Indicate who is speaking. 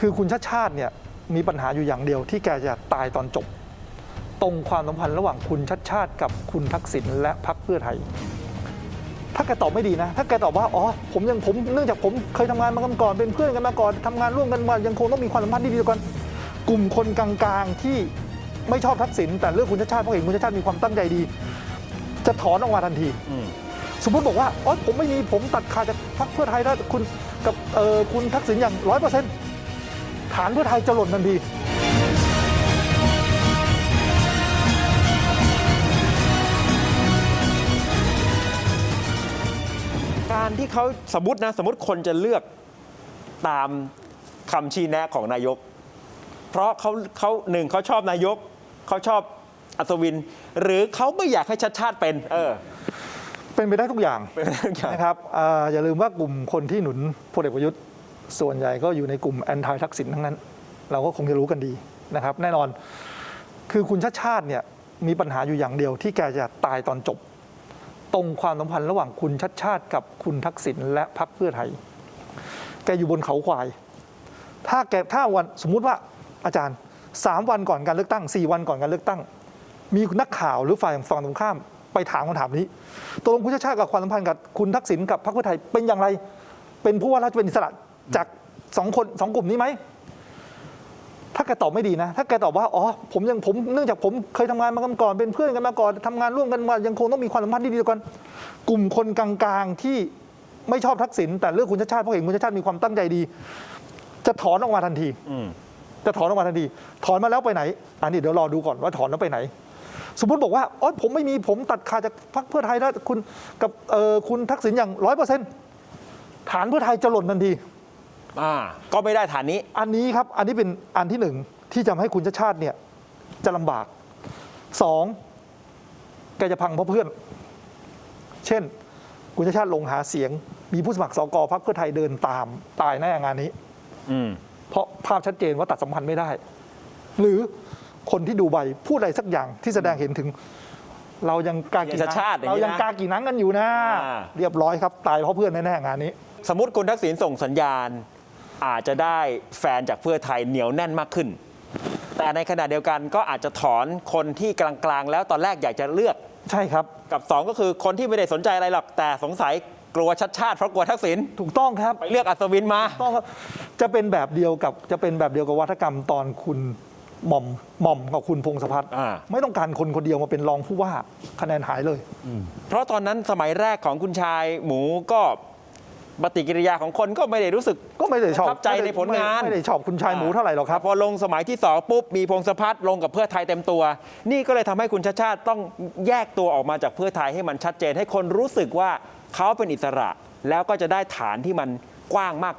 Speaker 1: คือคุณชาติชาติเนี่ยมีปัญหาอยู่อย่างเดียวที่แกจะตายตอนจบ ตรงความสัมพันธ์ระหว่างคุณชัดชาติกับคุณทักษิณและพรรคเพื่อไทย ถ้าแกตอบไม่ดีนะ ถ้าแกตอบว่าอ๋อผมยังผมเนื่องจากผมเคยทำงานมาก่อนเป็นเพื่อนกันมาก่อนทำงานร่วมกันมายังคงต้องมีความสัมพันธ์ที่ดีกันกลุ่มคนกลางๆที่ไม่ชอบทักษิณแต่เลือกคุณชาติชาติเพราะเห็นคุณชาติชาติมีความตั้งใจดี จะถอนออกมาทันทีสมมติบอกว่าอ๋อผมไม่มีผมตัดขาดจากพรรคเพื่อไทยแล้วคุณกับเออคุณทักษิณอย่างร้อยเปอร์เซ็นต์ ฐานเพื่อไทยจะหล่นทันที
Speaker 2: การที่เขาสมมตินะสมมติคนจะเลือกตามคำชี้แนะของนายก เพราะเขาเขาหนึ่งเขาชอบนายก เขาชอบอัศวิน หรือเขาไม่อยากให้ชัดชาติเป็น เออ
Speaker 1: เป็นไปได้ทุกอย่าง
Speaker 2: เป็นไปได้ทุกอย่าง
Speaker 1: นะครับอ่าอย่าลืมว่ากลุ่มคนที่หนุนพลเอกประยุทธ์ ส่วนใหญ่ก็อยู่ในกลุ่มแอนตี้ทักษิณทั้งนั้น เราก็คงจะรู้กันดีนะครับ แน่นอนคือคุณชาติชาติเนี่ยมีปัญหาอยู่อย่างเดียวที่แกจะตายตอนจบ ตรงความสัมพันธ์ระหว่างคุณชัดชาติกับคุณทักษิณและพรรคเพื่อไทย แกอยู่บนเขาควาย ถ้าแกถ้าวันสมมุติว่าอาจารย์สามวันก่อนการเลือกตั้งสี่วันก่อนการเลือกตั้ง มีนักข่าวหรือฝ่ายฝั่งตรงข้ามไปถามคำถามนี้ตกลงคุณชาติชาติกับความสัมพันธ์กับคุณทักษิณกับพรรคเพื่อไทยเป็นอย่างไร เป็นผู้ว่าราชเป็นอิสระ จากสองคนสองกลุ่มนี้ไหม ถ้าแกตอบไม่ดีนะ ถ้าแกตอบว่า อ๋อ ผมยังผมเนื่องจากผมเคยทำงานมาก่อน เป็นเพื่อนกันมาก่อนทำงานร่วมกันมา ยังคงต้องมีความสัมพันธ์ที่ดีต่อกัน กลุ่มคนกลางๆที่ไม่ชอบทักษิณแต่เลือกคุณชาติชาติเพราะเห็นคุณชาติชาติมีความตั้งใจดี จะถอนออกมาทันที
Speaker 2: อืม
Speaker 1: จะถอนออกมาทันที ถอนมาแล้วไปไหน อันนี้เดี๋ยวรอดูก่อนว่าถอนแล้วไปไหน สมมติบอกว่าอ๋อผมไม่มีผมตัดขาดจากพรรคเพื่อไทยแล้วคุณกับเอ่อคุณทักษิณอย่างร้อยเปอร์เซ็นต์ฐานเพื่อไทยจะหล่นทันที
Speaker 2: อ่าก็ไม่ได้ฐานนี้
Speaker 1: อันนี้ครับ อันนี้เป็นอันที่หนึ่งที่จะทำให้คุณชาติชาติเนี่ย จะลำบากสองแกจะพังเพราะเพื่อน เช่น คุณชาติชาติลงหาเสียง มีผู้สมัครสกพรรคเพื่อไทยเดินตามตายแน่งานนี้
Speaker 2: อืม
Speaker 1: เพราะภาพชัดเจนว่าตัดสัมพันธ์ไม่ได้ หรือคนที่ดูใบพูดอะไรสักอย่างที่แสดงเห็นถึง เรายังกากี
Speaker 2: ชัดชาติอย่างนี้นะ
Speaker 1: เรายังกากีนังกันอยู่นะ
Speaker 2: อ่า
Speaker 1: เรียบร้อยครับ ตายเพราะเพื่อนแน่ๆงานนี้
Speaker 2: สมมติคุณทักษิณส่งสัญญาณ อาจจะได้แฟนจากเพื่อไทยเหนียวแน่นมากขึ้น แต่ในขณะเดียวกันก็อาจจะถอนคนที่กลางๆ แล้วตอนแรกอยากจะเลือก
Speaker 1: ใช่ครับ
Speaker 2: กับ 2 ก็คือคนที่ไม่ได้สนใจอะไรหรอกแต่สงสัยกลัวชัดชาติเพราะกลัวทักษิณ
Speaker 1: ถูกต้องครับ
Speaker 2: ไปเลือกอัศวินมา
Speaker 1: ต้องครับจะเป็นแบบเดียวกับจะเป็นแบบเดียวกับวัฒกรรมตอนคุณหม่อมหม่อมกับคุณพงศพัฒน์
Speaker 2: อ่า
Speaker 1: ไม่ต้องการคนคนเดียวมาเป็นรองผู้ว่าคะแนนหายเลย
Speaker 2: เพราะตอนนั้นสมัยแรกของคุณชายหมูก็ ปฏิกิริยาของคนก็ไม่ได้รู้สึก
Speaker 1: ก็ไม่ได้ชอบ
Speaker 2: ประทับใจในผลงาน
Speaker 1: ไม่ไม่ได้ชอบคุณชายหมูเท่าไหร่หรอกครับ
Speaker 2: พอลงสมัยที่สองปุ๊บมีพงศพัฒน์ลงกับเพื่อไทยเต็มตัว นี่ก็เลยทำให้คุณชาติชาติต้องแยกตัวออกมาจากเพื่อไทยให้มันชัดเจนให้คนรู้สึกว่าเขาเป็นอิสระ แล้วก็จะได้ฐานที่มันกว้างมากขึ้น